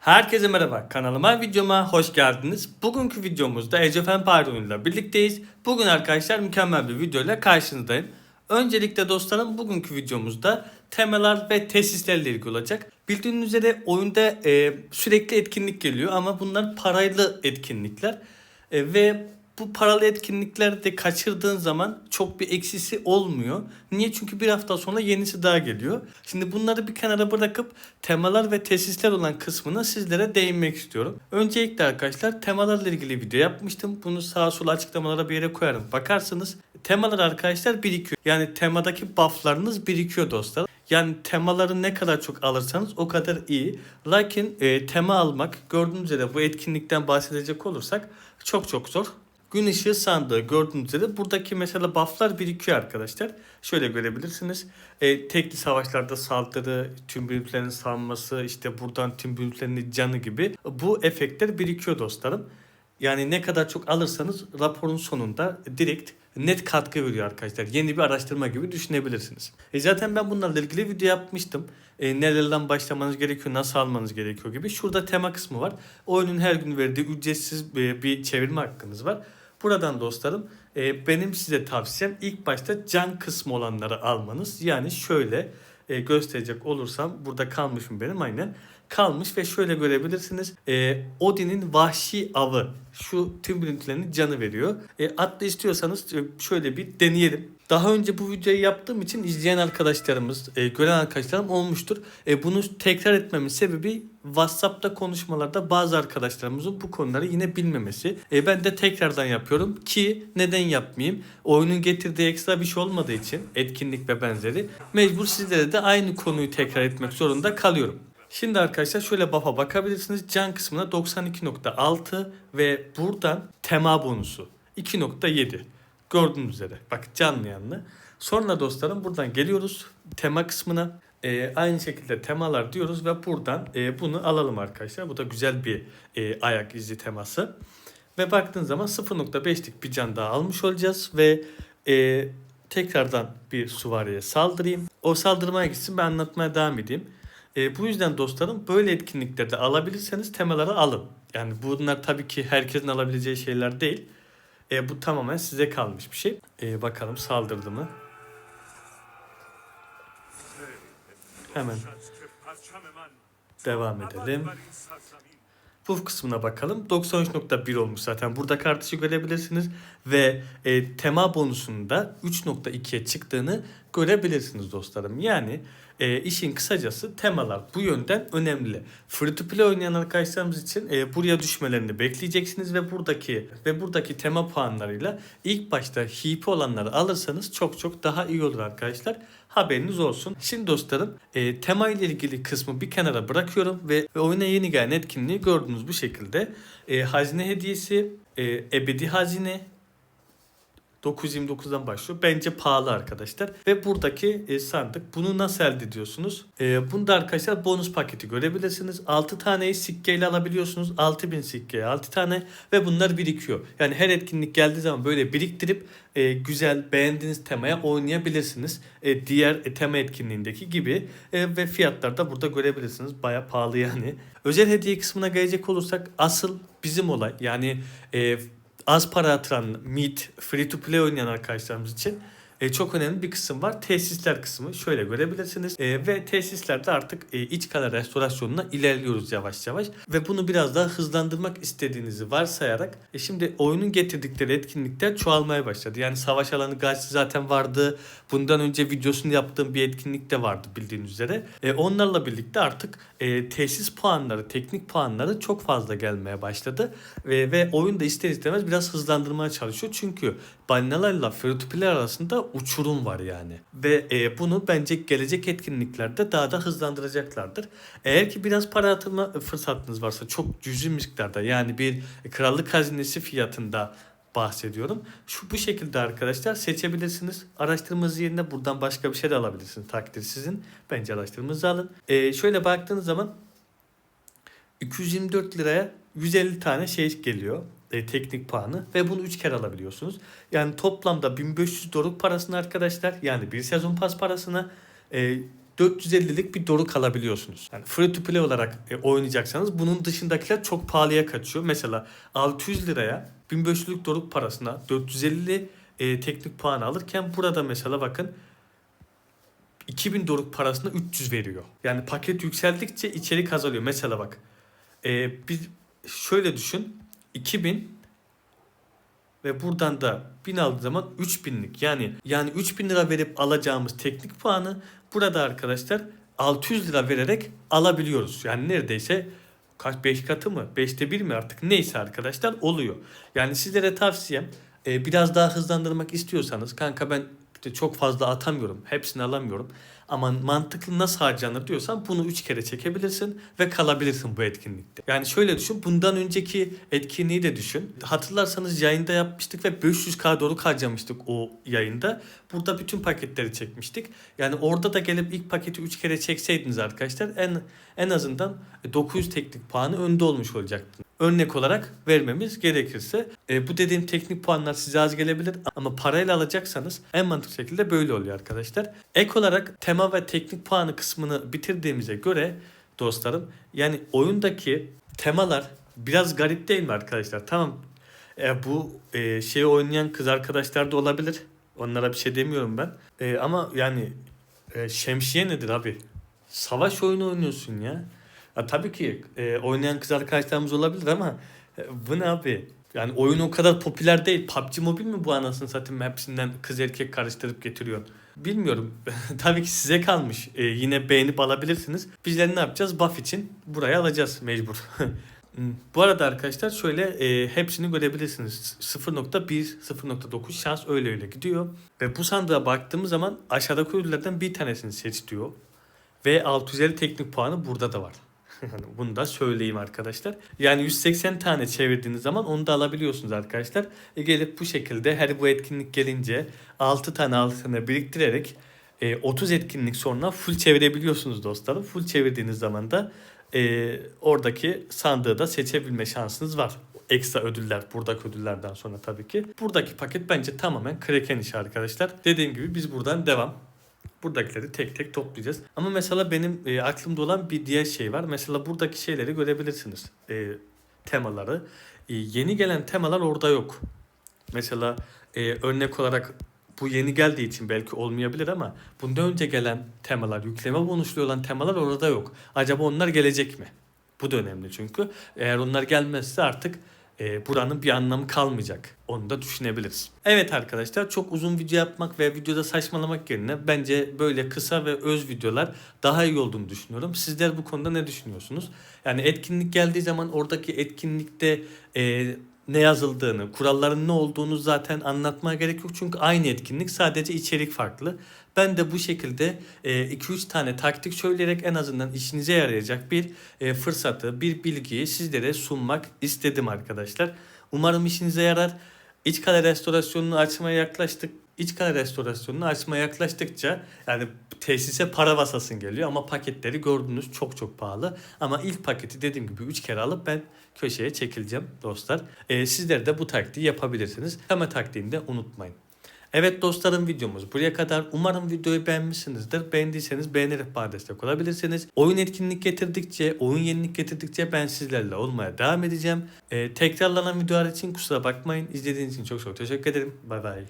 Herkese merhaba kanalıma videoma hoş geldiniz. Bugünkü videomuzda Age of Empire oyunuyla birlikteyiz. Bugün arkadaşlar mükemmel bir videoyla karşınızdayım. Öncelikle dostlarım bugünkü videomuzda temalar ve tesislerle ilgili olacak. Bildiğiniz üzere oyunda e, sürekli etkinlik geliyor ama bunlar paraylı etkinlikler. E, ve bu paralı etkinliklerde kaçırdığın zaman çok bir eksisi olmuyor. Niye? Çünkü bir hafta sonra yenisi daha geliyor. Şimdi bunları bir kenara bırakıp temalar ve tesisler olan kısmına sizlere değinmek istiyorum. Öncelikle arkadaşlar temalarla ilgili video yapmıştım. Bunu sağa sola açıklamalara bir yere koyarım. Bakarsınız temalar arkadaşlar birikiyor. Yani temadaki bufflarınız birikiyor dostlar. Yani temaları ne kadar çok alırsanız o kadar iyi. Lakin e, tema almak gördüğünüz üzere bu etkinlikten bahsedecek olursak çok çok zor. Gün ışığı sandığı gördüğünüz üzere buradaki mesela bufflar birikiyor arkadaşlar. Şöyle görebilirsiniz. E, tekli savaşlarda saldırı, tüm birliklerin salması, işte buradan tüm birliklerin canı gibi bu efektler birikiyor dostlarım. Yani ne kadar çok alırsanız raporun sonunda direkt net katkı veriyor arkadaşlar. Yeni bir araştırma gibi düşünebilirsiniz. E zaten ben bunlarla ilgili video yapmıştım. E, nelerden başlamanız gerekiyor, nasıl almanız gerekiyor gibi. Şurada tema kısmı var. Oyunun her gün verdiği ücretsiz e, bir çevirme hakkınız var. Buradan dostlarım e, benim size tavsiyem ilk başta can kısmı olanları almanız. Yani şöyle e, gösterecek olursam burada kalmışım benim aynen kalmış ve şöyle görebilirsiniz. E, Odin'in vahşi avı şu tüm bürüntülerini canı veriyor. E, atla istiyorsanız e, şöyle bir deneyelim. Daha önce bu videoyu yaptığım için izleyen arkadaşlarımız, e, gören arkadaşlarım olmuştur. E, bunu tekrar etmemin sebebi WhatsApp'ta konuşmalarda bazı arkadaşlarımızın bu konuları yine bilmemesi. E, ben de tekrardan yapıyorum ki neden yapmayayım? Oyunun getirdiği ekstra bir şey olmadığı için etkinlik ve benzeri mecbur sizlere de aynı konuyu tekrar etmek zorunda kalıyorum. Şimdi arkadaşlar şöyle buff'a bakabilirsiniz. Can kısmına 92.6 ve buradan tema bonusu 2.7. Gördüğünüz üzere. Bak canlı yanlı. Sonra dostlarım buradan geliyoruz tema kısmına. Ee, aynı şekilde temalar diyoruz ve buradan e, bunu alalım arkadaşlar. Bu da güzel bir e, ayak izi teması. Ve baktığın zaman 0.5'lik bir can daha almış olacağız ve e, tekrardan bir suvariye saldırayım. O saldırmaya gitsin ben anlatmaya devam edeyim. E, bu yüzden dostlarım böyle etkinliklerde alabilirseniz temaları alın. Yani bunlar tabii ki herkesin alabileceği şeyler değil. E, bu tamamen size kalmış bir şey. E, bakalım saldırdı mı? Hemen devam edelim. Bu kısmına bakalım. 93.1 olmuş zaten. Burada kartışı görebilirsiniz. Ve e, tema bonusunda 3.2'ye çıktığını görebilirsiniz dostlarım. Yani e, işin kısacası temalar bu yönden önemli. Free to play oynayan arkadaşlarımız için e, buraya düşmelerini bekleyeceksiniz ve buradaki ve buradaki tema puanlarıyla ilk başta HP olanları alırsanız çok çok daha iyi olur arkadaşlar. Haberiniz olsun. Şimdi dostlarım e, tema ile ilgili kısmı bir kenara bırakıyorum ve, ve oyuna yeni gelen etkinliği gördüğünüz bu şekilde e, hazine hediyesi, e, ebedi hazine, 929'dan başlıyor. Bence pahalı arkadaşlar. Ve buradaki e, sandık. Bunu nasıl elde ediyorsunuz? E, bunda arkadaşlar bonus paketi görebilirsiniz. 6 taneyi sikkeyle alabiliyorsunuz. 6000 sikkeye 6 tane ve bunlar birikiyor. Yani her etkinlik geldiği zaman böyle biriktirip e, güzel beğendiğiniz temaya oynayabilirsiniz. E, diğer e, tema etkinliğindeki gibi e, ve fiyatlar da burada görebilirsiniz. Baya pahalı yani. Özel hediye kısmına gelecek olursak asıl bizim olay yani e, az para yatıran mid, free to play oynayan arkadaşlarımız için e, çok önemli bir kısım var. Tesisler kısmı şöyle görebilirsiniz. E, ve tesislerde artık e, iç kale restorasyonuna ilerliyoruz yavaş yavaş. Ve bunu biraz daha hızlandırmak istediğinizi varsayarak e, şimdi oyunun getirdikleri etkinlikler çoğalmaya başladı. Yani savaş alanı gazisi zaten vardı. Bundan önce videosunu yaptığım bir etkinlik de vardı bildiğiniz üzere. E, onlarla birlikte artık e, tesis puanları, teknik puanları çok fazla gelmeye başladı. Ve, ve oyun da ister istemez biraz hızlandırmaya çalışıyor. Çünkü balinalarla free to play arasında uçurum var yani. Ve e, bunu bence gelecek etkinliklerde daha da hızlandıracaklardır. Eğer ki biraz para atılma fırsatınız varsa çok cüzi miktarda yani bir krallık hazinesi fiyatında bahsediyorum. Şu bu şekilde arkadaşlar seçebilirsiniz. Araştırmanız yerine buradan başka bir şey de alabilirsiniz. Takdir sizin. Bence araştırmanızı alın. E, şöyle baktığınız zaman 224 liraya 150 tane şey geliyor e, teknik puanı ve bunu 3 kere alabiliyorsunuz. Yani toplamda 1500 doruk parasını arkadaşlar yani bir sezon pas parasına e, 450'lik bir doruk alabiliyorsunuz. Yani free to play olarak e, oynayacaksanız bunun dışındakiler çok pahalıya kaçıyor. Mesela 600 liraya 1500'lük doruk parasına 450 e, teknik puan alırken burada mesela bakın 2000 doruk parasına 300 veriyor. Yani paket yükseldikçe içerik azalıyor. Mesela bak e, biz şöyle düşün 2000 ve buradan da 1000 aldığı zaman 3000'lik yani yani 3000 lira verip alacağımız teknik puanı burada arkadaşlar 600 lira vererek alabiliyoruz. Yani neredeyse kaç 5 katı mı 5'te 1 mi artık neyse arkadaşlar oluyor. Yani sizlere tavsiyem e, biraz daha hızlandırmak istiyorsanız kanka ben işte çok fazla atamıyorum hepsini alamıyorum ama mantıklı nasıl harcanır diyorsan bunu 3 kere çekebilirsin ve kalabilirsin bu etkinlikte. Yani şöyle düşün bundan önceki etkinliği de düşün. Hatırlarsanız yayında yapmıştık ve 500k doğru harcamıştık o yayında. Burada bütün paketleri çekmiştik. Yani orada da gelip ilk paketi 3 kere çekseydiniz arkadaşlar en en azından 900 teknik puanı önde olmuş olacaktı. Örnek olarak vermemiz gerekirse e, bu dediğim teknik puanlar size az gelebilir ama parayla alacaksanız en mantıklı şekilde böyle oluyor arkadaşlar. Ek olarak tema ve teknik puanı kısmını bitirdiğimize göre dostlarım yani oyundaki temalar biraz garip değil mi arkadaşlar? Tamam e, bu e, şeyi oynayan kız arkadaşlar da olabilir. Onlara bir şey demiyorum ben. E, ama yani e, şemsiye nedir abi? Savaş oyunu oynuyorsun ya. Ya tabii ki e, oynayan kız arkadaşlarımız olabilir ama e, bu ne abi? Yani oyun o kadar popüler değil. PUBG Mobile mi bu anasını satayım hepsinden kız erkek karıştırıp getiriyor? Bilmiyorum. tabii ki size kalmış. E, yine beğenip alabilirsiniz. Bizler ne yapacağız? Buff için buraya alacağız mecbur. Hmm. Bu arada arkadaşlar şöyle e, hepsini görebilirsiniz. 0.1, 0.9 şans öyle öyle gidiyor. Ve bu sandığa baktığımız zaman aşağıdaki ödüllerden bir tanesini seç diyor. Ve 650 teknik puanı burada da var. Yani Bunu da söyleyeyim arkadaşlar. Yani 180 tane çevirdiğiniz zaman onu da alabiliyorsunuz arkadaşlar. E gelip bu şekilde her bu etkinlik gelince 6 tane 6 tane biriktirerek e, 30 etkinlik sonra full çevirebiliyorsunuz dostlarım. Full çevirdiğiniz zaman da e, oradaki sandığı da seçebilme şansınız var. Ekstra ödüller buradaki ödüllerden sonra tabii ki. Buradaki paket bence tamamen kraken işi arkadaşlar. Dediğim gibi biz buradan devam. Buradakileri tek tek toplayacağız. Ama mesela benim e, aklımda olan bir diğer şey var. Mesela buradaki şeyleri görebilirsiniz. E, temaları. E, yeni gelen temalar orada yok. Mesela e, örnek olarak bu yeni geldiği için belki olmayabilir ama bundan önce gelen temalar, yükleme bonuslu olan temalar orada yok. Acaba onlar gelecek mi? Bu da önemli çünkü. Eğer onlar gelmezse artık e, buranın bir anlamı kalmayacak. Onu da düşünebiliriz. Evet arkadaşlar çok uzun video yapmak ve videoda saçmalamak yerine bence böyle kısa ve öz videolar daha iyi olduğunu düşünüyorum. Sizler bu konuda ne düşünüyorsunuz? Yani etkinlik geldiği zaman oradaki etkinlikte e, ne yazıldığını, kuralların ne olduğunu zaten anlatmaya gerek yok. Çünkü aynı etkinlik sadece içerik farklı. Ben de bu şekilde 2-3 tane taktik söyleyerek en azından işinize yarayacak bir e, fırsatı, bir bilgiyi sizlere sunmak istedim arkadaşlar. Umarım işinize yarar. İç kale restorasyonunu açmaya yaklaştık. İç kale restorasyonunu açmaya yaklaştıkça yani tesise para basasın geliyor ama paketleri gördünüz çok çok pahalı. Ama ilk paketi dediğim gibi 3 kere alıp ben köşeye çekileceğim dostlar. Ee, sizler de bu taktiği yapabilirsiniz. Ama taktiğini de unutmayın. Evet dostlarım videomuz buraya kadar. Umarım videoyu beğenmişsinizdir. Beğendiyseniz beğenerek bana destek olabilirsiniz. Oyun etkinlik getirdikçe, oyun yenilik getirdikçe ben sizlerle olmaya devam edeceğim. Ee, tekrarlanan videolar için kusura bakmayın. İzlediğiniz için çok çok teşekkür ederim. Bay bay.